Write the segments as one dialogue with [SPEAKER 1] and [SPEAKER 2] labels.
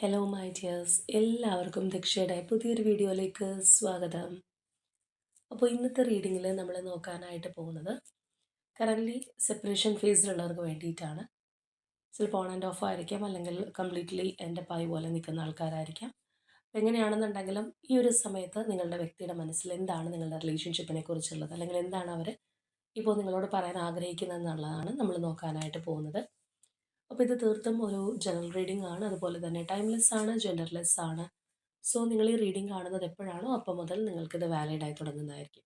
[SPEAKER 1] Hello my dears എല്ലാവർക്കും ദക്ഷയുടെ പുതിയൊരു വീഡിയോയിലേക്ക് സ്വാഗതം. അപ്പോൾ ഇന്നത്തെ റീഡിങ്ങിൽ നമ്മൾ നോക്കാനായിട്ട് പോകുന്നത് കറന്റ്ലി സെപ്പറേഷൻ ഫേസിലുള്ളവർക്ക് വേണ്ടിയിട്ടാണ്. ചിലപ്പോൾ ഓൺ ആൻഡ് ഓഫ് ആയിരിക്കാം അല്ലെങ്കിൽ കംപ്ലീറ്റ്ലി എന്റെ പായ് പോലെ നിൽക്കുന്ന ആൾക്കാരായിരിക്കാം. എങ്ങനെയാണെന്നുണ്ടെങ്കിലും ഈ ഒരു സമയത്ത് നിങ്ങളുടെ വ്യക്തിയുടെ മനസ്സിൽ എന്താണ് നിങ്ങളുടെ റിലേഷൻഷിപ്പിനെ കുറിച്ചുള്ളത്? അല്ലെങ്കിൽ എന്താണ് അവർ ഇപ്പോൾ നിങ്ങളോട് പറയാൻ ആഗ്രഹിക്കുന്നത് എന്നുള്ളതാണ് നമ്മൾ നോക്കാനായിട്ട് പോകുന്നത്. അപ്പോൾ ഇത് തീർത്തും ഒരു ജനറൽ റീഡിംഗ് ആണ്. അതുപോലെ തന്നെ ടൈംലെസ് ആണ് ജെൻഡർലെസ് ആണ്. സോ നിങ്ങൾ ഈ റീഡിംഗ് കാണുന്നത് എപ്പോഴാണോ അപ്പോൾ മുതൽ നിങ്ങൾക്കിത് ആയി തുടങ്ങുന്നതായിരിക്കും.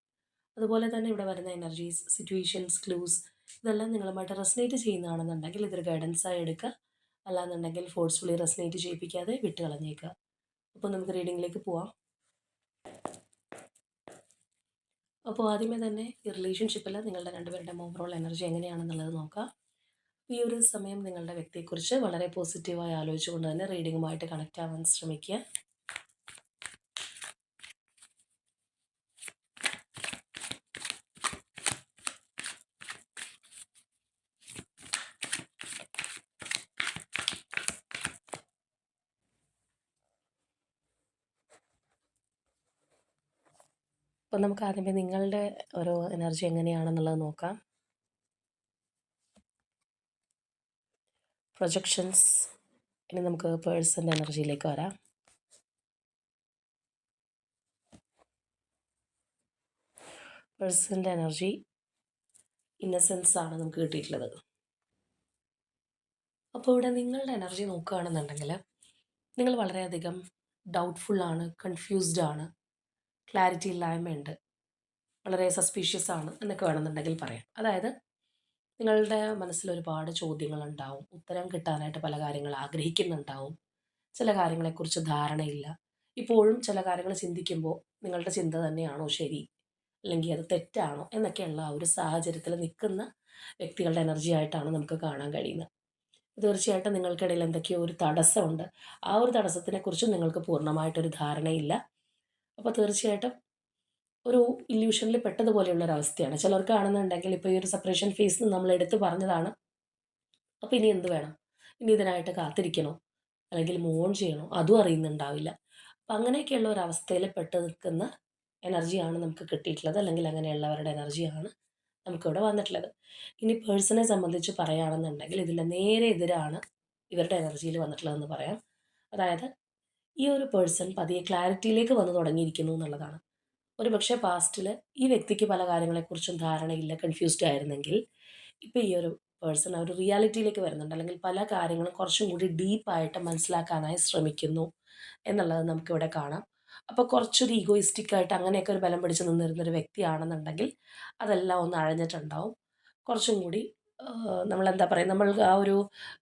[SPEAKER 1] അതുപോലെ തന്നെ ഇവിടെ വരുന്ന എനർജീസ് സിറ്റുവേഷൻസ് ക്ലൂസ് ഇതെല്ലാം നിങ്ങളുമായിട്ട് റെസനേറ്റ് ചെയ്യുന്നതാണെന്നുണ്ടെങ്കിൽ ഇതൊരു ഗൈഡൻസ് ആയി എടുക്കുക. അല്ലാന്നുണ്ടെങ്കിൽ ഫോഴ്സ്ഫുള്ളി റെസനേറ്റ് ചെയ്യിപ്പിക്കാതെ വിട്ട് കളഞ്ഞേക്കുക അപ്പോൾ നമുക്ക് റീഡിങ്ങിലേക്ക് പോവാം. അപ്പോൾ ആദ്യമേ തന്നെ ഈ റിലേഷൻഷിപ്പിൽ നിങ്ങളുടെ രണ്ടുപേരുടെ ഓവറോൾ എനർജി എങ്ങനെയാണെന്നുള്ളത് നോക്കാം ഈ ഒരു സമയം നിങ്ങളുടെ വ്യക്തിയെക്കുറിച്ച് വളരെ പോസിറ്റീവായി ആലോചിച്ചുകൊണ്ട് തന്നെ റീഡിങ്ങുമായിട്ട് കണക്റ്റ് ആവാൻ ശ്രമിക്കുക. അപ്പോൾ നമുക്ക് ആദ്യമേ നിങ്ങളുടെ ഒരു എനർജി എങ്ങനെയാണെന്നുള്ളത് നോക്കാം. പ്രൊജക്ഷൻസ്. ഇനി നമുക്ക് പേഴ്സന്റെ എനർജിയിലേക്ക് വരാം. പേഴ്സന്റെ എനർജി ഇന്നസെൻസ് ആണ് നമുക്ക് കിട്ടിയിട്ടുള്ളത്. അപ്പോൾ ഇവിടെ നിങ്ങളുടെ എനർജി നോക്കുകയാണെന്നുണ്ടെങ്കിൽ നിങ്ങൾ വളരെയധികം ഡൗട്ട്ഫുള്ളാണ് കൺഫ്യൂസ്ഡ് ആണ് ക്ലാരിറ്റി ഇല്ലായ്മയുണ്ട് വളരെ സസ്പീഷ്യസ് ആണ് എന്നൊക്കെ വേണമെന്നുണ്ടെങ്കിൽ പറയാം. അതായത് നിങ്ങളുടെ മനസ്സിൽ ഒരുപാട് ചോദ്യങ്ങളുണ്ടാവും. ഉത്തരം കിട്ടാനായിട്ട് പല കാര്യങ്ങൾ ആഗ്രഹിക്കുന്നുണ്ടാവും. ചില കാര്യങ്ങളെക്കുറിച്ച് ധാരണയില്ല. ഇപ്പോഴും ചില കാര്യങ്ങൾ ചിന്തിക്കുമ്പോൾ നിങ്ങളുടെ ചിന്ത തന്നെയാണോ ശരി? അല്ലെങ്കിൽ അത് തെറ്റാണോ? എന്നൊക്കെയുള്ള ആ ഒരു സാഹചര്യത്തിൽ നിൽക്കുന്ന വ്യക്തികളുടെ എനർജി ആയിട്ടാണ് നമുക്ക് കാണാൻ കഴിയുന്നത്. തീർച്ചയായിട്ടും നിങ്ങൾക്കിടയിൽ എന്തൊക്കെയോ ഒരു തടസ്സമുണ്ട്. ആ ഒരു തടസ്സത്തിനെക്കുറിച്ച് നിങ്ങൾക്ക് പൂർണമായിട്ടൊരു ധാരണയില്ല. അപ്പോൾ തീർച്ചയായിട്ടും ഒരു ഇല്യൂഷനിൽ പെട്ടതുപോലെയുള്ള ഒരു അവസ്ഥയാണ് ചിലർക്ക് കാണുന്നുണ്ടെങ്കിൽ ഇപ്പോൾ ഈ ഒരു സെപ്പറേഷൻ ഫേസ് നമ്മൾ എടുത്തു പറഞ്ഞതാണ്. അപ്പോൾ ഇനി എന്ത് വേണം? ഇനി ഇതിനായിട്ട് കാത്തിരിക്കണോ? അല്ലെങ്കിൽ മോൺ ചെയ്യണോ? അതും അറിയുന്നുണ്ടാവില്ല. അപ്പം അങ്ങനെയൊക്കെയുള്ള ഒരു അവസ്ഥയിൽ പെട്ട് നിൽക്കുന്ന എനർജിയാണ് നമുക്ക് കിട്ടിയിട്ടുള്ളത്. അല്ലെങ്കിൽ അങ്ങനെയുള്ളവരുടെ എനർജിയാണ് നമുക്കിവിടെ വന്നിട്ടുള്ളത്. ഇനി പേഴ്സണെ സംബന്ധിച്ച് പറയുകയാണെന്നുണ്ടെങ്കിൽ ഇതിന്റെ നേരെ എതിരാണ് ഇവരുടെ എനർജിയിൽ വന്നിട്ടുള്ളതെന്ന് പറയാം. അതായത് ഈ ഒരു പേഴ്സൺ പതിയെ ക്ലാരിറ്റിയിലേക്ക് വന്നു തുടങ്ങിയിരിക്കുന്നു എന്നുള്ളതാണ്. ഒരു പക്ഷേ പാസ്റ്റിൽ ഈ വ്യക്തിക്ക് പല കാര്യങ്ങളെക്കുറിച്ചും ധാരണയില്ല കൺഫ്യൂസ്ഡ് ആയിരുന്നെങ്കിൽ ഇപ്പോൾ ഈ ഒരു പേഴ്സൺ ഒരു റിയാലിറ്റിയിലേക്ക് വരുന്നുണ്ട്. അല്ലെങ്കിൽ പല കാര്യങ്ങളും കുറച്ചും കൂടി ഡീപ്പായിട്ട് മനസ്സിലാക്കാനായി ശ്രമിക്കുന്നു എന്നുള്ളത് നമുക്കിവിടെ കാണാം. അപ്പോൾ കുറച്ചൊരു ഈഗോയിസ്റ്റിക് ആയിട്ട് അങ്ങനെയൊക്കെ ഒരു ബലം പിടിച്ച് നിന്നിരുന്നൊരു വ്യക്തിയാണെന്നുണ്ടെങ്കിൽ അതെല്ലാം ഒന്ന് അഴഞ്ഞിട്ടുണ്ടാവും. കുറച്ചും കൂടി നമ്മളെന്താ പറയുക നമ്മൾ ആ ഒരു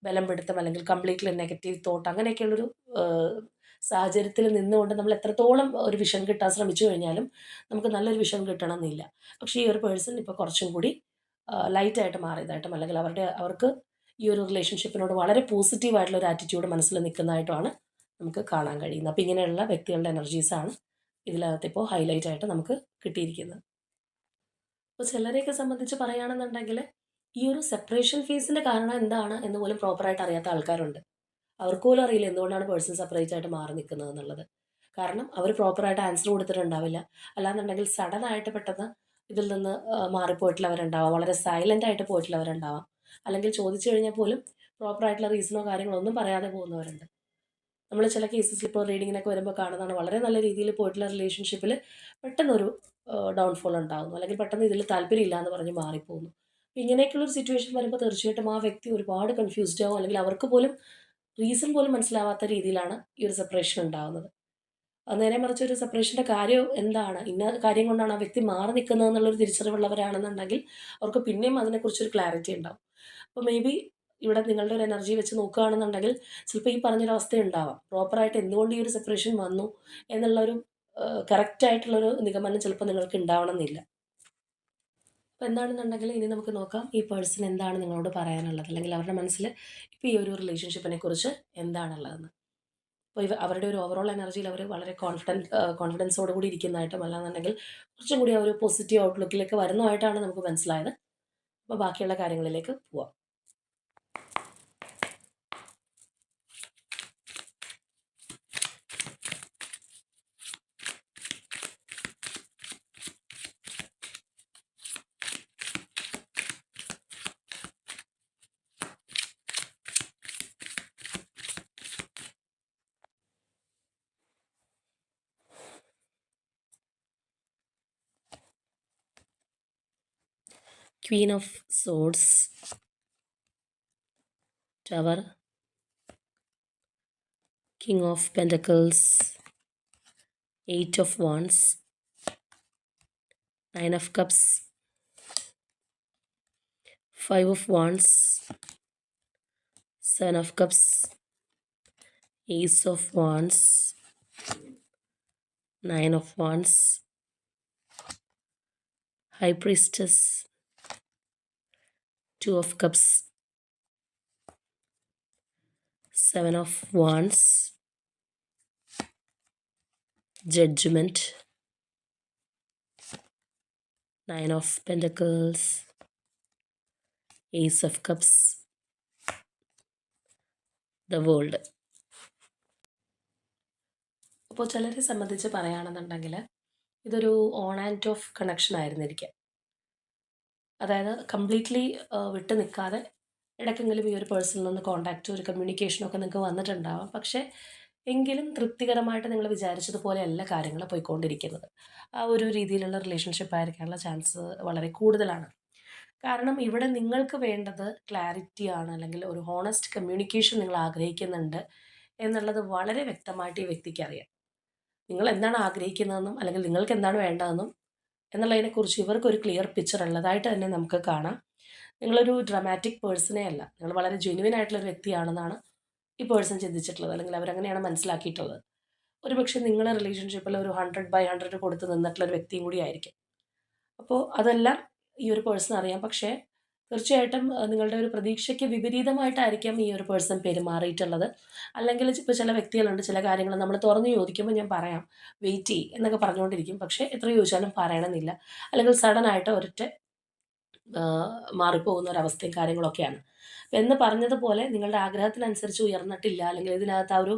[SPEAKER 1] ബലം പിടുത്തം അല്ലെങ്കിൽ കംപ്ലീറ്റ്ലി നെഗറ്റീവ് തോട്ട് അങ്ങനെയൊക്കെയുള്ളൊരു സാഹചര്യത്തിൽ നിന്നുകൊണ്ട് നമ്മൾ എത്രത്തോളം ഒരു വിഷൻ കിട്ടാൻ ശ്രമിച്ചു കഴിഞ്ഞാലും നമുക്ക് നല്ലൊരു വിഷൻ കിട്ടണമെന്നില്ല. പക്ഷേ ഈ ഒരു പേഴ്സൺ ഇപ്പോൾ കുറച്ചും കൂടി ലൈറ്റായിട്ട് മാറിയതായിട്ടും അല്ലെങ്കിൽ അവരുടെ അവർക്ക് ഈ ഒരു റിലേഷൻഷിപ്പിനോട് വളരെ പോസിറ്റീവായിട്ടുള്ള ഒരു ആറ്റിറ്റ്യൂഡ് മനസ്സിൽ നിൽക്കുന്നതായിട്ടുമാണ് നമുക്ക് കാണാൻ കഴിയുന്നത്. അപ്പോൾ ഇങ്ങനെയുള്ള വ്യക്തികളുടെ എനർജീസാണ് ഇതിനകത്ത് ഇപ്പോൾ ഹൈലൈറ്റ് ആയിട്ട് നമുക്ക് കിട്ടിയിരിക്കുന്നത്. അപ്പോൾ ചിലരെയൊക്കെ സംബന്ധിച്ച് പറയുകയാണെന്നുണ്ടെങ്കിൽ ഈ ഒരു സെപ്പറേഷൻ ഫീസിന്റെ കാരണം എന്താണ് എന്ന് പോലും പ്രോപ്പറായിട്ട് അറിയാത്ത ആൾക്കാരുണ്ട്. അവർക്ക് പോലും അറിയില്ല എന്തുകൊണ്ടാണ് പേഴ്സൺ സെപ്പറേറ്റ് ആയിട്ട് മാറി നിൽക്കുന്നത് എന്നുള്ളത്. കാരണം അവർ പ്രോപ്പറായിട്ട് ആൻസർ കൊടുത്തിട്ടുണ്ടാവില്ല. അല്ലാന്നുണ്ടെങ്കിൽ സഡൻ ആയിട്ട് പെട്ടെന്ന് ഇതിൽ നിന്ന് മാറിപ്പോയിട്ടുള്ളവരുണ്ടാവാം. വളരെ സൈലന്റ് ആയിട്ട് പോയിട്ടുള്ളവരുണ്ടാവാം. അല്ലെങ്കിൽ ചോദിച്ചു കഴിഞ്ഞാൽ പോലും പ്രോപ്പറായിട്ടുള്ള റീസണോ കാര്യങ്ങളോ ഒന്നും പറയാതെ പോകുന്നവരുണ്ട്. നമ്മൾ ചില കേസസ് ഇപ്പോൾ റീഡിങ്ങിനൊക്കെ വരുമ്പോൾ കാണുന്നതാണ്. വളരെ നല്ല രീതിയിൽ പോയിട്ടുള്ള റിലേഷൻഷിപ്പിൽ പെട്ടെന്നൊരു ഡൗൺഫോൾ ഉണ്ടാകുന്നു അല്ലെങ്കിൽ പെട്ടെന്ന് ഇതിൽ താല്പര്യമില്ല എന്ന് പറഞ്ഞ് മാറിപ്പോകുന്നു. ഇങ്ങനെയൊക്കെയുള്ളൊരു സിറ്റുവേഷൻ വരുമ്പോൾ തീർച്ചയായിട്ടും ആ വ്യക്തി ഒരുപാട് കൺഫ്യൂസ്ഡ് ആവും. അല്ലെങ്കിൽ അവർക്ക് പോലും റീസൺ പോലും മനസ്സിലാവാത്ത രീതിയിലാണ് ഈ ഒരു സെപ്പറേഷൻ ഉണ്ടാകുന്നത് നേരെ മറിച്ച് ഒരു സെപ്പറേഷന്റെ കാര്യം എന്താണ്? ഇന്ന കാര്യം കൊണ്ടാണ് ആ വ്യക്തി മാറി നിൽക്കുന്നത് എന്നുള്ളൊരു തിരിച്ചറിവുള്ളവരാണെന്നുണ്ടെങ്കിൽ അവർക്ക് പിന്നെയും അതിനെക്കുറിച്ചൊരു ക്ലാരിറ്റി ഉണ്ടാവും. അപ്പോൾ മേ ബി ഇവിടെ നിങ്ങളുടെ ഒരു എനർജി വെച്ച് നോക്കുകയാണെന്നുണ്ടെങ്കിൽ ചിലപ്പോൾ ഈ പറഞ്ഞൊരവസ്ഥ ഉണ്ടാവാം. പ്രോപ്പറായിട്ട് എന്തുകൊണ്ട് ഈ ഒരു സെപ്പറേഷൻ വന്നു എന്നുള്ളൊരു കറക്റ്റായിട്ടുള്ളൊരു നിഗമനം ചിലപ്പോൾ നിങ്ങൾക്ക് ഉണ്ടാവണമെന്നില്ല. അപ്പോൾ എന്താണെന്നുണ്ടെങ്കിൽ ഇനി നമുക്ക് നോക്കാം ഈ പേഴ്സൺ എന്താണ് നിങ്ങളോട് പറയാനുള്ളത്. അല്ലെങ്കിൽ അവരുടെ മനസ്സിൽ ഇപ്പോൾ ഈ ഒരു റിലേഷൻഷിപ്പിനെ കുറിച്ച് എന്താണുള്ളതെന്ന്. അപ്പോൾ ഇവ അവരുടെ ഒരു ഓവറോൾ എനർജിയിൽ അവർ വളരെ കോൺഫിഡന്റ് കോൺഫിഡൻസോട് കൂടി ഇരിക്കുന്നതായിട്ടും അല്ലാന്നുണ്ടെങ്കിൽ കുറച്ചും കൂടി ആ ഒരു പോസിറ്റീവ് ഔട്ട്ലുക്കിലേക്ക് വരുന്നതായിട്ടാണ് നമുക്ക് മനസ്സിലായത്. അപ്പോൾ ബാക്കിയുള്ള കാര്യങ്ങളിലേക്ക് പോവാം. Queen of Swords, Tower, King of Pentacles, Eight of Wands, Nine of Cups, Five of Wands, Seven of Cups, Ace of Wands, Nine of Wands, High Priestess, Two of Cups, Seven of Wands, Judgment, Nine of Pentacles, Ace of Cups, The World. അപ്പോൾ ചിലരെ സംബന്ധിച്ച് പറയുകയാണെന്നുണ്ടെങ്കിൽ ഇതൊരു on and off connection ആയിരുന്നിരിക്കാം അതായത് completely വിട്ട് നിൽക്കാതെ ഇടയ്ക്കെങ്കിലും ഈ ഒരു പേഴ്സണിൽ നിന്ന് കോണ്ടാക്റ്റ് ഒരു കമ്മ്യൂണിക്കേഷനൊക്കെ നിങ്ങൾക്ക് വന്നിട്ടുണ്ടാവാം. പക്ഷേ എങ്കിലും തൃപ്തികരമായിട്ട് നിങ്ങൾ വിചാരിച്ചതുപോലെയല്ല കാര്യങ്ങൾ പോയിക്കൊണ്ടിരിക്കുന്നത്. ആ ഒരു രീതിയിലുള്ള റിലേഷൻഷിപ്പ് ആയിരിക്കാനുള്ള ചാൻസ് വളരെ കൂടുതലാണ്. കാരണം ഇവിടെ നിങ്ങൾക്ക് വേണ്ടത് ക്ലാരിറ്റിയാണ് അല്ലെങ്കിൽ ഒരു ഹോണസ്റ്റ് കമ്മ്യൂണിക്കേഷൻ നിങ്ങൾ ആഗ്രഹിക്കുന്നുണ്ട് എന്നുള്ളത് വളരെ വ്യക്തമായിട്ട് ഈ വ്യക്തിക്ക് അറിയാം. നിങ്ങൾ എന്താണ് ആഗ്രഹിക്കുന്നതെന്നും അല്ലെങ്കിൽ നിങ്ങൾക്ക് എന്താണ് വേണ്ടതെന്നും എന്നുള്ളതിനെക്കുറിച്ച് ഇവർക്കൊരു ക്ലിയർ പിക്ചർ ഉള്ളതായിട്ട് തന്നെ നമുക്ക് കാണാം. നിങ്ങളൊരു ഡ്രമാറ്റിക് പേഴ്സണേ അല്ല. നിങ്ങൾ വളരെ ജെന്യുവൻ ആയിട്ടുള്ള വ്യക്തിയാണെന്നാണ് ഈ പേഴ്സൺ ചിന്തിച്ചിട്ടുള്ളത്. അല്ലെങ്കിൽ അവരങ്ങനെയാണ് മനസ്സിലാക്കിയിട്ടുള്ളത്. ഒരു പക്ഷേ നിങ്ങളെ റിലേഷൻഷിപ്പിൽ ഒരു ഹൺഡ്രഡ് ബൈ ഹൺഡ്രഡ് കൊടുത്ത് നിന്നിട്ടുള്ള ഒരു വ്യക്തിയും കൂടി ആയിരിക്കും. അപ്പോൾ അതെല്ലാം ഈ ഒരു പേഴ്സൺ അറിയാം. പക്ഷേ തീർച്ചയായിട്ടും നിങ്ങളുടെ ഒരു പ്രതീക്ഷയ്ക്ക് വിപരീതമായിട്ടായിരിക്കാം ഈ ഒരു പേഴ്സൺ പെരുമാറിയിട്ടുള്ളത് അല്ലെങ്കിൽ ഇപ്പോൾ ചില വ്യക്തികളുണ്ട് ചില കാര്യങ്ങൾ നമ്മൾ തുറന്ന് ചോദിക്കുമ്പോൾ ഞാൻ പറയാം വെയിറ്റ് ചെയ്യ് എന്നൊക്കെ പറഞ്ഞുകൊണ്ടിരിക്കും. പക്ഷേ എത്ര ചോദിച്ചാലും പറയണമെന്നില്ല. അല്ലെങ്കിൽ സഡൻ ആയിട്ട് ഒരൊറ്റ മാറിപ്പോകുന്ന ഒരവസ്ഥയും കാര്യങ്ങളൊക്കെയാണ്. എന്ന് പറഞ്ഞതുപോലെ നിങ്ങളുടെ ആഗ്രഹത്തിനനുസരിച്ച് ഉയർന്നിട്ടില്ല അല്ലെങ്കിൽ ഇതിനകത്ത് ആ ഒരു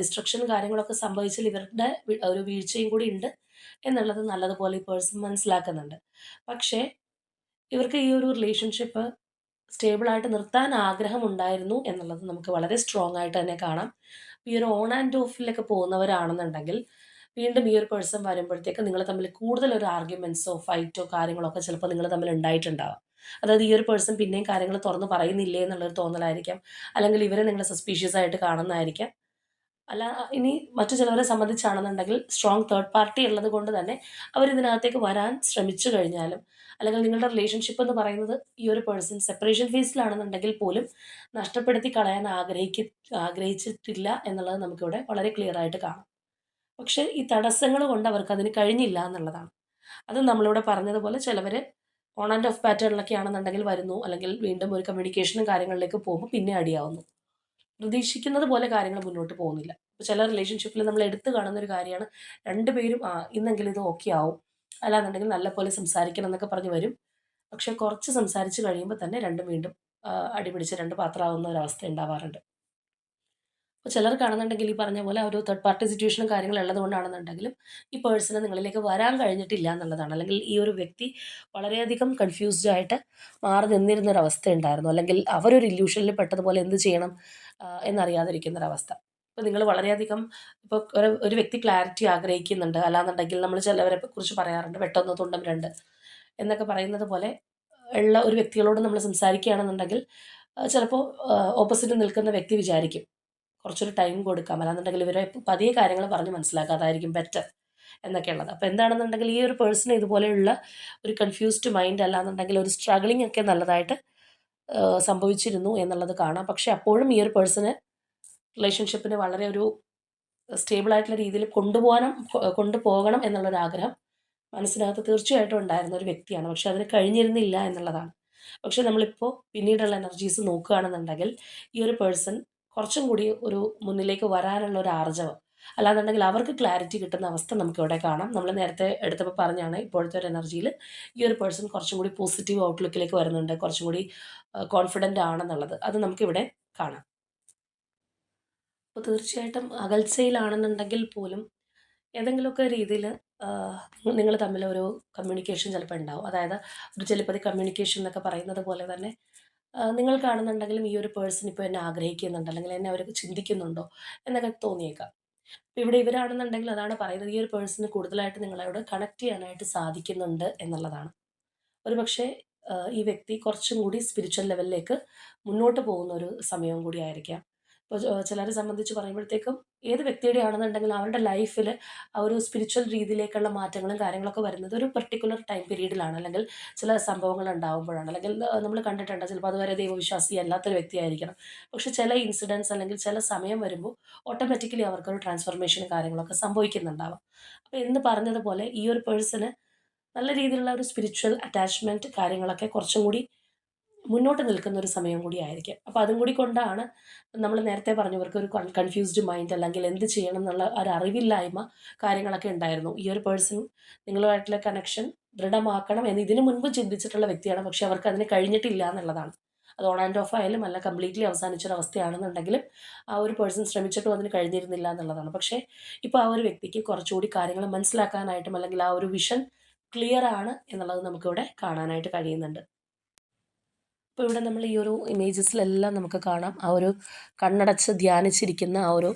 [SPEAKER 1] ഡിസ്ട്രക്ഷൻ കാര്യങ്ങളൊക്കെ സംഭവിച്ചാൽ ഇവരുടെ ഒരു വീഴ്ചയും കൂടി ഉണ്ട് എന്നുള്ളത് നല്ലതുപോലെ ഈ പേഴ്സൺ മനസ്സിലാക്കുന്നുണ്ട്. പക്ഷേ ഇവർക്ക് ഈ ഒരു റിലേഷൻഷിപ്പ് സ്റ്റേബിൾ ആയിട്ട് നിർത്താൻ ആഗ്രഹം ഉണ്ടായിരുന്നു എന്നുള്ളത് നമുക്ക് വളരെ സ്ട്രോങ് ആയിട്ട് തന്നെ കാണാം. ഈ ഒരു ഓൺ ആൻഡ് ഓഫിലൊക്കെ പോകുന്നവരാണെന്നുണ്ടെങ്കിൽ വീണ്ടും ഈ ഒരു പേഴ്സൺ വരുമ്പോഴത്തേക്ക് നിങ്ങൾ തമ്മിൽ കൂടുതൽ ഒരു ആർഗ്യുമെന്റ്സോ ഫൈറ്റോ കാര്യങ്ങളോ ഒക്കെ ചിലപ്പോൾ നിങ്ങൾ തമ്മിൽ ഉണ്ടായിട്ടുണ്ടാവാം. അതായത് ഈ ഒരു പേഴ്സൺ പിന്നെയും കാര്യങ്ങൾ തുറന്ന് പറയുന്നില്ലേ എന്നുള്ളൊരു തോന്നലായിരിക്കാം. അല്ലെങ്കിൽ ഇവരെ നിങ്ങൾ സസ്പീഷ്യസ് ആയിട്ട് കാണുന്നതായിരിക്കാം. അല്ല ഇനി മറ്റു ചിലവരെ സംബന്ധിച്ചാണെന്നുണ്ടെങ്കിൽ സ്ട്രോങ് തേർഡ് പാർട്ടി ഉള്ളത് കൊണ്ട് തന്നെ അവർ ഇതിനകത്തേക്ക് വരാൻ ശ്രമിച്ചു കഴിഞ്ഞാലും അല്ലെങ്കിൽ നിങ്ങളുടെ റിലേഷൻഷിപ്പ് എന്ന് പറയുന്നത് ഈ ഒരു പേഴ്സൺ സെപ്പറേഷൻ ഫേസിലാണെന്നുണ്ടെങ്കിൽ പോലും നഷ്ടപ്പെടുത്തി കളയാൻ ആഗ്രഹിക്ക ആഗ്രഹിച്ചിട്ടില്ല എന്നുള്ളത് നമുക്കിവിടെ വളരെ ക്ലിയർ ആയിട്ട് കാണാം. പക്ഷേ ഈ തടസ്സങ്ങൾ കൊണ്ട് അവർക്ക് അതിന് കഴിഞ്ഞില്ല എന്നുള്ളതാണ്. അത് നമ്മളിവിടെ പറഞ്ഞതുപോലെ ചിലവർ ഓൺ ആൻഡ് ഓഫ് പാറ്റേണിലൊക്കെ ആണെന്നുണ്ടെങ്കിൽ വരുന്നു അല്ലെങ്കിൽ വീണ്ടും ഒരു കമ്മ്യൂണിക്കേഷനും കാര്യങ്ങളിലേക്ക് പോകുമ്പോൾ പിന്നെ അടിയാവുന്നു. പ്രതീക്ഷിക്കുന്നത് പോലെ കാര്യങ്ങൾ മുന്നോട്ട് പോകുന്നില്ല. ഇപ്പോൾ ചില റിലേഷൻഷിപ്പിൽ നമ്മൾ എടുത്തു കാണുന്ന ഒരു കാര്യമാണ് രണ്ടുപേരും ആ ഇന്നെങ്കിലും ഇത് ഓക്കെ ആവും. അല്ലാന്നുണ്ടെങ്കിൽ നല്ല പോലെ സംസാരിക്കണം എന്നൊക്കെ പറഞ്ഞ് വരും. പക്ഷെ കുറച്ച് സംസാരിച്ച് കഴിയുമ്പോൾ തന്നെ രണ്ടും വീണ്ടും അടിപിടിച്ച് രണ്ട് പാത്രമാവുന്ന ഒരവസ്ഥ ഉണ്ടാവാറുണ്ട്. ചിലർ കാണുന്നുണ്ടെങ്കിൽ ഈ പറഞ്ഞ പോലെ ഒരു തേർഡ് പാർട്ടി സിറ്റുവേഷനും കാര്യങ്ങളും ഉള്ളത് കൊണ്ടാണെന്നുണ്ടെങ്കിലും ഈ പേഴ്സണ് നിങ്ങളിലേക്ക് വരാൻ കഴിഞ്ഞിട്ടില്ല എന്നുള്ളതാണ്. അല്ലെങ്കിൽ ഈ ഒരു വ്യക്തി വളരെയധികം കൺഫ്യൂസ്ഡ് ആയിട്ട് മാറി നിന്നിരുന്ന ഒരു അവസ്ഥ ഉണ്ടായിരുന്നു അല്ലെങ്കിൽ അവരൊരു ഇല്യൂഷനിൽ പെട്ടതുപോലെ എന്ത് ചെയ്യണം എന്നറിയാതിരിക്കുന്ന ഒരവസ്ഥ ഇപ്പോൾ നിങ്ങൾ വളരെയധികം ഇപ്പോൾ ഒരു ഒരു വ്യക്തി ക്ലാരിറ്റി ആഗ്രഹിക്കുന്നുണ്ട്. അല്ലാന്നുണ്ടെങ്കിൽ നമ്മൾ ചിലവരെ കുറിച്ച് പറയാറുണ്ട്. വെട്ടൊന്ന് തുണ്ടം രണ്ട് എന്നൊക്കെ പറയുന്നത് പോലെ ഉള്ള ഒരു വ്യക്തികളോട് നമ്മൾ സംസാരിക്കുകയാണെന്നുണ്ടെങ്കിൽ ചിലപ്പോൾ ഓപ്പോസിറ്റ് നിൽക്കുന്ന വ്യക്തി വിചാരിക്കും. കുറച്ചൊരു ടൈം കൊടുക്കാം. അല്ലാന്നുണ്ടെങ്കിൽ ഇവരെ പതിയെ കാര്യങ്ങൾ പറഞ്ഞ് മനസ്സിലാക്കുക അതായിരിക്കും ബെറ്റർ എന്നൊക്കെയുള്ളത്. അപ്പോൾ എന്താണെന്നുണ്ടെങ്കിൽ ഈ ഒരു പേഴ്സൺ ഇതുപോലെയുള്ള ഒരു കൺഫ്യൂസ്ഡ് മൈൻഡ് അല്ലാന്നുണ്ടെങ്കിൽ ഒരു സ്ട്രഗ്ലിംഗ് ഒക്കെ നല്ലതായിട്ട് സംഭവിച്ചിരുന്നു എന്നുള്ളത് കാണാം. പക്ഷേ അപ്പോഴും ഈ ഒരു പേഴ്സണ് റിലേഷൻഷിപ്പിന് വളരെ ഒരു സ്റ്റേബിൾ ആയിട്ടുള്ള രീതിയിൽ കൊണ്ടുപോകാനും കൊണ്ടുപോകണം എന്നുള്ളൊരു ആഗ്രഹം മനസ്സിനകത്ത് തീർച്ചയായിട്ടും ഉണ്ടായിരുന്ന ഒരു വ്യക്തിയാണ്. പക്ഷെ അതിന് കഴിഞ്ഞിരുന്നില്ല എന്നുള്ളതാണ്. പക്ഷെ നമ്മളിപ്പോൾ പിന്നീടുള്ള എനർജീസ് നോക്കുകയാണെന്നുണ്ടെങ്കിൽ ഈ ഒരു പേഴ്സൺ കുറച്ചും കൂടി ഒരു മുന്നിലേക്ക് വരാനുള്ള ഒരു ആർജവം. അല്ലാന്നുണ്ടെങ്കിൽ അവർക്ക് ക്ലാരിറ്റി കിട്ടുന്ന അവസ്ഥ നമുക്ക് ഇവിടെ കാണാം. നമ്മൾ നേരത്തെ എടുത്തപ്പോൾ പറഞ്ഞാണ് ഇപ്പോഴത്തെ ഒരു എനർജിയിൽ ഈ ഒരു പേഴ്സൺ കുറച്ചും കൂടി പോസിറ്റീവ് ഔട്ട്ലുക്കിലേക്ക് വരുന്നുണ്ട്. കുറച്ചും കൂടി കോൺഫിഡന്റ് ആണെന്നുള്ളത്. അത് നമുക്കിവിടെ കാണാം. അപ്പോൾ തീർച്ചയായിട്ടും അകൽച്ചയിലാണെന്നുണ്ടെങ്കിൽ പോലും ഏതെങ്കിലുമൊക്കെ രീതിയിൽ നിങ്ങൾ തമ്മിൽ ഒരു കമ്മ്യൂണിക്കേഷൻ ചിലപ്പോൾ ഉണ്ടാവും. അതായത് ഒരു ചിലപ്പോൾ കമ്മ്യൂണിക്കേഷൻ എന്നൊക്കെ പറയുന്നത് പോലെ തന്നെ നിങ്ങൾ കാണുന്നുണ്ടെങ്കിലും ഈ ഒരു പേഴ്സൺ ഇപ്പോൾ എന്നെ ആഗ്രഹിക്കുന്നുണ്ട് അല്ലെങ്കിൽ എന്നെ അവരൊക്കെ ചിന്തിക്കുന്നുണ്ടോ എന്നൊക്കെ തോന്നിയേക്കാം. അപ്പോൾ ഇവിടെ ഇവരാണെന്നുണ്ടെങ്കിൽ അതാണ് പറയുന്നത് ഈ ഒരു പേഴ്സണ് കൂടുതലായിട്ട് നിങ്ങളോട് കണക്ട് ചെയ്യാനായിട്ട് സാധിക്കുന്നുണ്ട് എന്നുള്ളതാണ്. ഒരു പക്ഷേ ഈ വ്യക്തി കുറച്ചും കൂടി സ്പിരിച്വൽ ലെവലിലേക്ക് മുന്നോട്ട് പോകുന്ന ഒരു സമയവും കൂടി ആയിരിക്കാം. ഇപ്പോൾ ചിലരെ സംബന്ധിച്ച് പറയുമ്പോഴത്തേക്കും ഏത് വ്യക്തിയുടെ ആണെന്നുണ്ടെങ്കിലും അവരുടെ ലൈഫിൽ ആ ഒരു സ്പിരിച്വൽ രീതിയിലേക്കുള്ള മാറ്റങ്ങളും കാര്യങ്ങളൊക്കെ വരുന്നത് ഒരു പെർട്ടിക്കുലർ ടൈം പീരീഡിലാണ് അല്ലെങ്കിൽ ചില സംഭവങ്ങൾ ഉണ്ടാകുമ്പോഴാണ് അല്ലെങ്കിൽ നമ്മൾ കണ്ടിട്ടുണ്ട് ചിലപ്പോൾ അതുവരെ ദൈവവിശ്വാസി അല്ലാത്തൊരു വ്യക്തിയായിരിക്കണം. പക്ഷെ ചില ഇൻസിഡൻസ് അല്ലെങ്കിൽ ചില സമയം വരുമ്പോൾ ഓട്ടോമാറ്റിക്കലി അവർക്കൊരു ട്രാൻസ്ഫോർമേഷനും കാര്യങ്ങളൊക്കെ സംഭവിക്കുന്നുണ്ടാവാം. അപ്പോൾ എന്ന് പറഞ്ഞതുപോലെ ഈ ഒരു പേഴ്സണ് നല്ല രീതിയിലുള്ള ഒരു സ്പിരിച്വൽ അറ്റാച്ച്മെന്റ് കാര്യങ്ങളൊക്കെ കുറച്ചും കൂടി മുന്നോട്ട് നിൽക്കുന്ന ഒരു സമയം കൂടി ആയിരിക്കും അപ്പോൾ അതും കൂടി കൊണ്ടാണ് നമ്മൾ നേരത്തെ പറഞ്ഞവർക്ക് ഒരു കൺഫ്യൂസ്ഡ് മൈൻഡ് അല്ലെങ്കിൽ എന്ത് ചെയ്യണം എന്നുള്ള ഒരു അറിവില്ലായ്മ കാര്യങ്ങളൊക്കെ ഉണ്ടായിരുന്നു. ഈ ഒരു പേഴ്സൺ നിങ്ങളുമായിട്ടുള്ള കണക്ഷൻ ദൃഢമാക്കണം എന്ന് ഇതിനു മുൻപ് ചിന്തിച്ചിട്ടുള്ള വ്യക്തിയാണ്. പക്ഷെ അവർക്ക് അതിന് കഴിഞ്ഞിട്ടില്ല എന്നുള്ളതാണ്. അത് ഓൺ ആൻഡ് ഓഫ് ആയാലും അല്ല കംപ്ലീറ്റ്ലി അവസാനിച്ചൊരവസ്ഥയാണെന്നുണ്ടെങ്കിലും ആ ഒരു പേഴ്സൺ ശ്രമിച്ചിട്ടും അതിന് കഴിഞ്ഞിരുന്നില്ല എന്നുള്ളതാണ്. പക്ഷേ ഇപ്പോൾ ആ ഒരു വ്യക്തിക്ക് കുറച്ചുകൂടി കാര്യങ്ങൾ മനസ്സിലാക്കാനായിട്ടും അല്ലെങ്കിൽ ആ ഒരു വിഷൻ ക്ലിയർ ആണ് എന്നുള്ളത് നമുക്കിവിടെ കാണാനായിട്ട് കഴിയുന്നുണ്ട്. അപ്പോൾ ഇവിടെ നമ്മൾ ഈ ഒരു ഇമേജസിലെല്ലാം നമുക്ക് കാണാം. ആ ഒരു കണ്ണടച്ച് ധ്യാനിച്ചിരിക്കുന്ന ആ ഒരു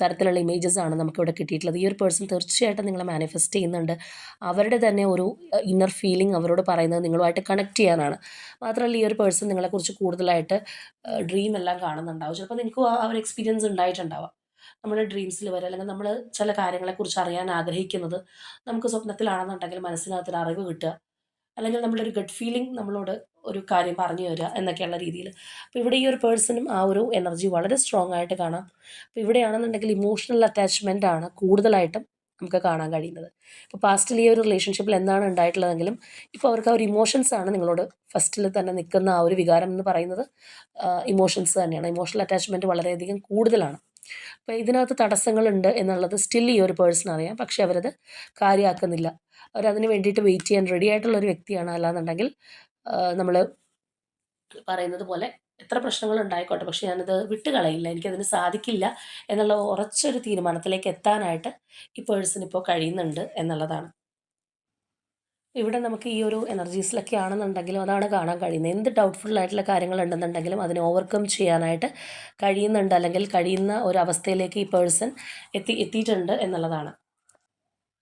[SPEAKER 1] തരത്തിലുള്ള ഇമേജസ് ആണ് നമുക്കിവിടെ കിട്ടിയിട്ടുള്ളത്. ഈ ഒരു പേഴ്സൺ തീർച്ചയായിട്ടും നിങ്ങളെ മാനിഫെസ്റ്റ് ചെയ്യുന്നുണ്ട്. അവരുടെ തന്നെ ഒരു ഇന്നർ ഫീലിംഗ് അവരോട് പറയുന്നത് നിങ്ങളുമായിട്ട് കണക്ട് ചെയ്യാനാണ്. മാത്രമല്ല ഈ ഒരു പേഴ്സൺ നിങ്ങളെക്കുറിച്ച് കൂടുതലായിട്ട് ഡ്രീം എല്ലാം കാണുന്നുണ്ടാവും. ചിലപ്പോൾ നിങ്ങൾക്ക് ആ ഒരു എക്സ്പീരിയൻസ് ഉണ്ടായിട്ടുണ്ടാവാം. നമ്മുടെ ഡ്രീംസിൽ വരെ അല്ലെങ്കിൽ നമ്മൾ ചില കാര്യങ്ങളെക്കുറിച്ച് അറിയാൻ ആഗ്രഹിക്കുന്നത് നമുക്ക് സ്വപ്നത്തിലാണെന്നുണ്ടെങ്കിൽ മനസ്സിനകത്തൊരു അറിവ് കിട്ടുക. അല്ലെങ്കിൽ നമ്മുടെ ഒരു ഗഡ് ഫീലിംഗ് നമ്മളോട് ഒരു കാര്യം പറഞ്ഞു തരിക എന്നൊക്കെയുള്ള രീതിയിൽ. അപ്പോൾ ഇവിടെ ഈ ഒരു പേഴ്സണും ആ ഒരു എനർജി വളരെ സ്ട്രോങ് ആയിട്ട് കാണാം. അപ്പോൾ ഇവിടെയാണെന്നുണ്ടെങ്കിൽ ഇമോഷണൽ അറ്റാച്ച്മെന്റ് ആണ് കൂടുതലായിട്ടും നമുക്ക് കാണാൻ കഴിയുന്നത്. ഇപ്പോൾ പാസ്റ്റിൽ ഈ ഒരു റിലേഷൻഷിപ്പിൽ എന്താണ് ഉണ്ടായിട്ടുള്ളതെങ്കിലും ഇപ്പോൾ അവർക്ക് ആ ഒരു ഇമോഷൻസ് ആണ് നിങ്ങളോട് ഫസ്റ്റിൽ തന്നെ നിൽക്കുന്ന ആ ഒരു വികാരം എന്ന് പറയുന്നത്. ഇമോഷൻസ് തന്നെയാണ്. ഇമോഷണൽ അറ്റാച്ച്മെന്റ് വളരെയധികം കൂടുതലാണ്. അപ്പോൾ ഇതിനകത്ത് തടസ്സങ്ങളുണ്ട് എന്നുള്ളത് സ്റ്റിൽ ഈ ഒരു പേഴ്സൺ അറിയാം. പക്ഷേ അവരത് കാര്യമാക്കുന്നില്ല അവരതിന് വേണ്ടിയിട്ട് വെയിറ്റ് ചെയ്യാൻ റെഡി ആയിട്ടുള്ള ഒരു വ്യക്തിയാണ് അല്ലാന്നുണ്ടെങ്കിൽ നമ്മൾ പറയുന്നത് പോലെ എത്ര പ്രശ്നങ്ങൾ ഉണ്ടായിക്കോട്ടെ. പക്ഷെ ഞാനത് വിട്ടുകളയില്ല എനിക്കതിന് സാധിക്കില്ല എന്നുള്ള ഉറച്ചൊരു തീരുമാനത്തിലേക്ക് എത്താനായിട്ട് ഈ പേഴ്സൺ ഇപ്പോൾ കഴിയുന്നുണ്ട് എന്നുള്ളതാണ്. ഇവിടെ നമുക്ക് ഈ ഒരു എനർജീസിലൊക്കെ ആണെന്നുണ്ടെങ്കിലും അതാണ് കാണാൻ കഴിയുന്നത്. എന്ത് ഡൗട്ട്ഫുൾ ആയിട്ടുള്ള കാര്യങ്ങൾ ഉണ്ടെന്നുണ്ടെങ്കിലും അതിനെ ഓവർകം ചെയ്യാനായിട്ട് കഴിയുന്നുണ്ട് അല്ലെങ്കിൽ കഴിയുന്ന ഒരു അവസ്ഥയിലേക്ക് ഈ പേഴ്സൺ എത്തി എത്തിയിട്ടുണ്ട് എന്നുള്ളതാണ്.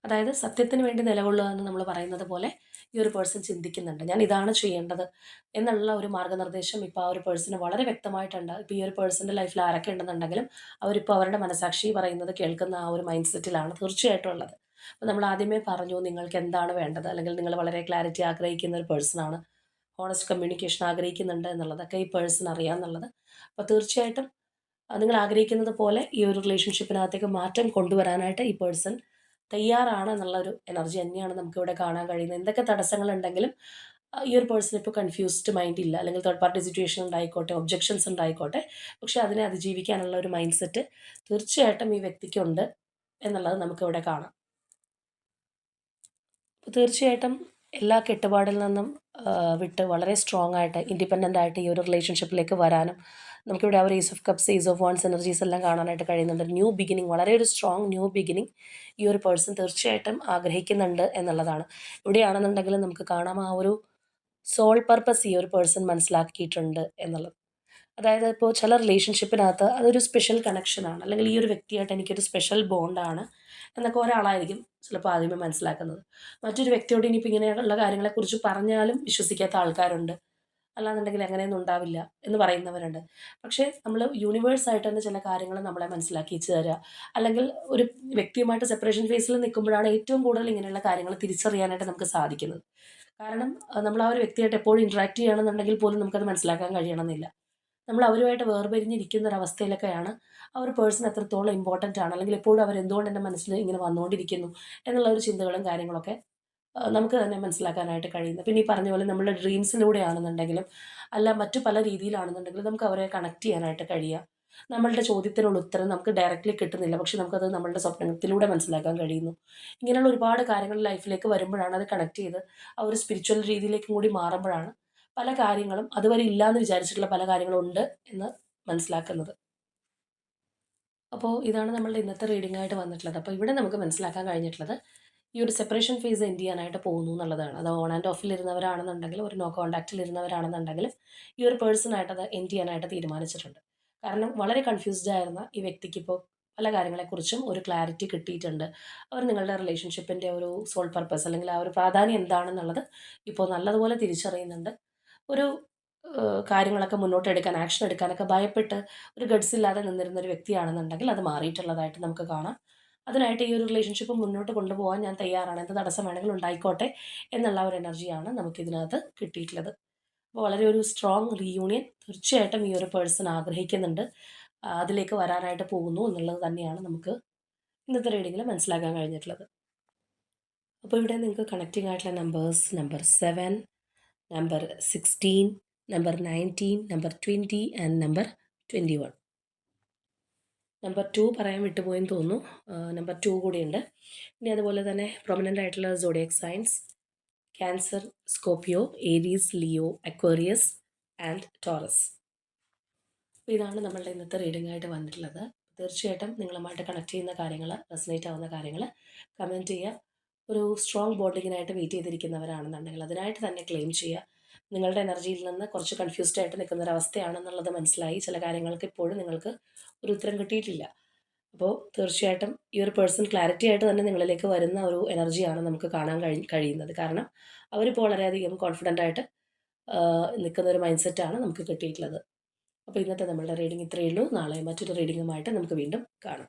[SPEAKER 1] അതായത് സത്യത്തിന് വേണ്ടി നിലകൊള്ളുക എന്ന് നമ്മൾ പറയുന്നത് പോലെ ഈ ഒരു പേഴ്സൺ ചിന്തിക്കുന്നുണ്ട്. ഞാൻ ഇതാണ് ചെയ്യേണ്ടത് എന്നുള്ള ഒരു മാർഗനിർദ്ദേശം ഇപ്പോൾ ആ ഒരു പേഴ്സണ് വളരെ വ്യക്തമായിട്ടുണ്ട്. ഇപ്പോൾ ഈ ഒരു പേഴ്സന്റെ ലൈഫിൽ ആരൊക്കെ ഉണ്ടെന്നുണ്ടെങ്കിലും അവരിപ്പോൾ അവരുടെ മനസാക്ഷി പറയുന്നത് കേൾക്കുന്ന ആ ഒരു മൈൻഡ് സെറ്റിലാണ് തീർച്ചയായിട്ടും ഉള്ളത്. അപ്പോൾ നമ്മൾ ആദ്യമേ പറഞ്ഞു നിങ്ങൾക്ക് എന്താണ് വേണ്ടത്? അല്ലെങ്കിൽ നിങ്ങൾ വളരെ ക്ലാരിറ്റി ആഗ്രഹിക്കുന്ന ഒരു പേഴ്സണാണ് ഹോണസ്റ്റ് കമ്മ്യൂണിക്കേഷൻ ആഗ്രഹിക്കുന്നുണ്ട് എന്നുള്ളതൊക്കെ ഈ പേഴ്സൺ അറിയാമെന്നുള്ളത് അപ്പോൾ തീർച്ചയായിട്ടും നിങ്ങൾ ആഗ്രഹിക്കുന്നത് പോലെ ഈ ഒരു റിലേഷൻഷിപ്പിനകത്തേക്ക് മാറ്റം കൊണ്ടുവരാനായിട്ട് ഈ പേഴ്സൺ തയ്യാറാണ് എന്നുള്ള ഒരു എനർജി തന്നെയാണ് നമുക്കിവിടെ കാണാൻ കഴിയുന്നത്. എന്തൊക്കെ തടസ്സങ്ങളുണ്ടെങ്കിലും ഈ ഒരു പേഴ്സൺ ഇപ്പോൾ കൺഫ്യൂസ്ഡ് മൈൻഡ് ഇല്ല. അല്ലെങ്കിൽ തേർഡ് പാർട്ടി സിറ്റുവേഷൻ ഉണ്ടായിക്കോട്ടെ ഒബ്ജെക്ഷൻസ് ഉണ്ടായിക്കോട്ടെ. പക്ഷേ അതിനെ അതിജീവിക്കാനുള്ള ഒരു മൈൻഡ് സെറ്റ് തീർച്ചയായിട്ടും ഈ വ്യക്തിക്കുണ്ട് എന്നുള്ളത് നമുക്കിവിടെ കാണാം. തീർച്ചയായിട്ടും എല്ലാ കെട്ടുപാടിൽ നിന്നും വിട്ട് വളരെ സ്ട്രോങ് ആയിട്ട് ഇൻഡിപെൻഡന്റ് ആയിട്ട് ഈ ഒരു റിലേഷൻഷിപ്പിലേക്ക് വരാനും നമുക്കിവിടെ ഒരു ace of cups ace of wands energies എല്ലാം കാണാനായിട്ട് കഴിയുന്നുണ്ട്. ന്യൂ ബിഗിനിങ് വളരെ ഒരു സ്ട്രോങ് ന്യൂ ബിഗിനിങ് ഈ ഒരു പേഴ്സൺ തീർച്ചയായിട്ടും ആഗ്രഹിക്കുന്നുണ്ട് എന്നുള്ളതാണ്. ഇവിടെയാണെന്നുണ്ടെങ്കിലും നമുക്ക് കാണാം ആ ഒരു സോൾ പർപ്പസ് ഈ ഒരു പേഴ്സൺ മനസ്സിലാക്കിയിട്ടുണ്ട് എന്നുള്ളത്. അതായത് ഇപ്പോൾ ചില റിലേഷൻഷിപ്പിനകത്ത് അതൊരു സ്പെഷ്യൽ കണക്ഷനാണ് അല്ലെങ്കിൽ ഈ ഒരു വ്യക്തിയായിട്ട് എനിക്കൊരു സ്പെഷ്യൽ ബോണ്ടാണ് എന്നൊക്കെ ഒരാളായിരിക്കും ചിലപ്പോൾ ആദ്യമേ മനസ്സിലാക്കുന്നത്. മറ്റൊരു വ്യക്തിയോട് ഇനിയിപ്പോൾ ഇങ്ങനെയുള്ള കാര്യങ്ങളെക്കുറിച്ച് പറഞ്ഞാലും വിശ്വസിക്കാത്ത ആൾക്കാരുണ്ട്. അല്ലാന്നുണ്ടെങ്കിൽ അങ്ങനെയൊന്നും ഉണ്ടാവില്ല എന്ന് പറയുന്നവരുണ്ട്. പക്ഷേ നമ്മൾ യൂണിവേഴ്സായിട്ട് തന്നെ ചില കാര്യങ്ങൾ നമ്മളെ മനസ്സിലാക്കി തരിക അല്ലെങ്കിൽ ഒരു വ്യക്തിയുമായിട്ട് സെപ്പറേഷൻ ഫേസിൽ നിൽക്കുമ്പോഴാണ് ഏറ്റവും കൂടുതൽ ഇങ്ങനെയുള്ള കാര്യങ്ങൾ തിരിച്ചറിയാനായിട്ട് നമുക്ക് സാധിക്കുന്നത്. കാരണം നമ്മൾ ആ ഒരു വ്യക്തിയായിട്ട് എപ്പോഴും ഇൻട്രാക്ട് ചെയ്യണമെന്നുണ്ടെങ്കിൽ പോലും നമുക്കത് മനസ്സിലാക്കാൻ കഴിയണമെന്നില്ല. നമ്മൾ അവരുമായിട്ട് വേർപിരിഞ്ഞിരിക്കുന്ന ഒരു അവസ്ഥയിലൊക്കെയാണ് ആ ഒരു പേഴ്സൺ എത്രത്തോളം ഇമ്പോർട്ടന്റ് ആണ്. അല്ലെങ്കിൽ എപ്പോഴും അവർ എന്തുകൊണ്ട് എന്റെ മനസ്സിൽ ഇങ്ങനെ വന്നുകൊണ്ടിരിക്കുന്നു എന്നുള്ള ഒരു ചിന്തകളും കാര്യങ്ങളൊക്കെ നമുക്ക് തന്നെ മനസ്സിലാക്കാനായിട്ട് കഴിയുന്നത് പിന്നെ ഈ പറഞ്ഞ പോലെ നമ്മുടെ ഡ്രീംസിലൂടെ ആണെന്നുണ്ടെങ്കിലും അല്ല മറ്റു പല രീതിയിലാണെന്നുണ്ടെങ്കിലും നമുക്ക് അവരെ കണക്ട് ചെയ്യാനായിട്ട് കഴിയുക. നമ്മളുടെ ചോദ്യത്തിനുള്ള ഉത്തരം നമുക്ക് ഡയറക്റ്റ്ലി കിട്ടുന്നില്ല. പക്ഷെ നമുക്കത് നമ്മളുടെ സ്വപ്നത്തിലൂടെ മനസ്സിലാക്കാൻ കഴിയുന്നു. ഇങ്ങനെയുള്ള ഒരുപാട് കാര്യങ്ങൾ ലൈഫിലേക്ക് വരുമ്പോഴാണ് അത് കണക്ട് ചെയ്ത് ആ ഒരു സ്പിരിച്വൽ രീതിയിലേക്കും കൂടി മാറുമ്പോഴാണ് പല കാര്യങ്ങളും അതുവരെ ഇല്ലയെന്ന് വിചാരിച്ചിട്ടുള്ള പല കാര്യങ്ങളും ഉണ്ട് എന്ന് മനസ്സിലാക്കുന്നത്. അപ്പോൾ ഇതാണ് നമ്മളുടെ ഇന്നത്തെ റീഡിംഗ് ആയിട്ട് വന്നിട്ടുള്ളത്. അപ്പോൾ ഇവിടെ നമുക്ക് മനസ്സിലാക്കാൻ കഴിഞ്ഞിട്ടുള്ളത് ഈ ഒരു സെപ്പറേഷൻ ഫേസ് എൻഡ് ചെയ്യാനായിട്ട് പോകുന്നു എന്നുള്ളതാണ്. അത് ഓൺ ആൻഡ് ഓഫിൽ ഇരുന്നവരാണെന്നുണ്ടെങ്കിൽ ഒരു നോ കോൺടാക്റ്റിൽ ഇരുന്നവരാണെന്നുണ്ടെങ്കിലും ഈ ഒരു പേഴ്സണായിട്ട് അത് എൻഡ് ചെയ്യാനായിട്ട് തീരുമാനിച്ചിട്ടുണ്ട്. കാരണം വളരെ കൺഫ്യൂസ്ഡ് ആയിരുന്ന ഈ വ്യക്തിക്ക് ഇപ്പോൾ പല കാര്യങ്ങളെക്കുറിച്ചും ഒരു ക്ലാരിറ്റി കിട്ടിയിട്ടുണ്ട്. അവർ നിങ്ങളുടെ റിലേഷൻഷിപ്പിന്റെ ഒരു സോൾ പർപ്പസ് അല്ലെങ്കിൽ ആ ഒരു പ്രാധാന്യം എന്താണെന്നുള്ളത് ഇപ്പോൾ നല്ലതുപോലെ തിരിച്ചറിയുന്നുണ്ട്. ഒരു കാര്യങ്ങളൊക്കെ മുന്നോട്ടെടുക്കാൻ ആക്ഷൻ എടുക്കാനൊക്കെ ഭയപ്പെട്ട് ഒരു ഗഡ്സ് ഇല്ലാതെ നിന്നിരുന്ന ഒരു വ്യക്തിയാണെന്നുണ്ടെങ്കിൽ അത് മാറിയിട്ടുള്ളതായിട്ട് നമുക്ക് കാണാം. അതിനായിട്ട് ഈ ഒരു റിലേഷൻഷിപ്പ് മുന്നോട്ട് കൊണ്ടുപോകാൻ ഞാൻ തയ്യാറാണ്. എന്ത് തടസ്സം വേണമെങ്കിലും ഉണ്ടായിക്കോട്ടെ എന്നുള്ള ഒരു എനർജിയാണ് നമുക്കിതിനകത്ത് കിട്ടിയിട്ടുള്ളത്. അപ്പോൾ വളരെ ഒരു സ്ട്രോങ് റീയൂണിയൻ തീർച്ചയായിട്ടും ഈ ഒരു പേഴ്സൺ ആഗ്രഹിക്കുന്നുണ്ട്. അതിലേക്ക് വരാനായിട്ട് പോകുന്നു എന്നുള്ളത് തന്നെയാണ് നമുക്ക് ഇന്നത്തെ റീഡിങ്ങിൽ മനസ്സിലാക്കാൻ കഴിഞ്ഞിട്ടുള്ളത്. അപ്പോൾ ഇവിടെ നിങ്ങൾക്ക് കണക്റ്റിംഗ് ആയിട്ടുള്ള numbers number seven sixteen number nineteen number twenty and number twenty one number two പറയാൻ വിട്ടുപോയെന്ന് തോന്നുന്നു. നമ്പർ ടു കൂടിയുണ്ട്. ഇനി അതുപോലെ തന്നെ പ്രൊമനന്റ് ആയിട്ടുള്ള zodiac science Cancer Scorpio Aries Leo Aquarius and Taurus ഇതാണ് നമ്മളുടെ ഇന്നത്തെ റീഡിംഗ് ആയിട്ട് വന്നിട്ടുള്ളത്. തീർച്ചയായിട്ടും നിങ്ങളുമായിട്ട് കണക്ട് ചെയ്യുന്ന കാര്യങ്ങൾ റെസനേറ്റ് ആവുന്ന കാര്യങ്ങൾ കമന്റ് ചെയ്യുക. ഒരു സ്ട്രോങ് ബോണ്ടിങ്ങിനായിട്ട് വെയിറ്റ് ചെയ്തിരിക്കുന്നവരാണെന്നുണ്ടെങ്കിൽ അതിനായിട്ട് തന്നെ ക്ലെയിം ചെയ്യുക. നിങ്ങളുടെ എനർജിയിൽ നിന്ന് കുറച്ച് കൺഫ്യൂസ്ഡ് ആയിട്ട് നിൽക്കുന്ന ഒരു അവസ്ഥയാണെന്നുള്ളത് മനസ്സിലായി. ചില കാര്യങ്ങൾക്ക് ഇപ്പോഴും നിങ്ങൾക്ക് ഒരു ഉത്തരം കിട്ടിയിട്ടില്ല. അപ്പോൾ തീർച്ചയായിട്ടും ഈ ഒരു പേഴ്സൺ ക്ലാരിറ്റി ആയിട്ട് തന്നെ നിങ്ങളിലേക്ക് വരുന്ന ഒരു എനർജിയാണ് നമുക്ക് കാണാൻ കഴി കഴിയുന്നത്. കാരണം അവരിപ്പോൾ വളരെയധികം കോൺഫിഡന്റ് ആയിട്ട് നിൽക്കുന്ന ഒരു മൈൻഡ് സെറ്റാണ് നമുക്ക് കിട്ടിയിട്ടുള്ളത്. അപ്പോൾ ഇന്നത്തെ നമ്മളുടെ റീഡിംഗ് ഇത്രയേ ഉള്ളൂ. നാളെ മറ്റൊരു റീഡിങ്ങുമായിട്ട് നമുക്ക് വീണ്ടും കാണാം.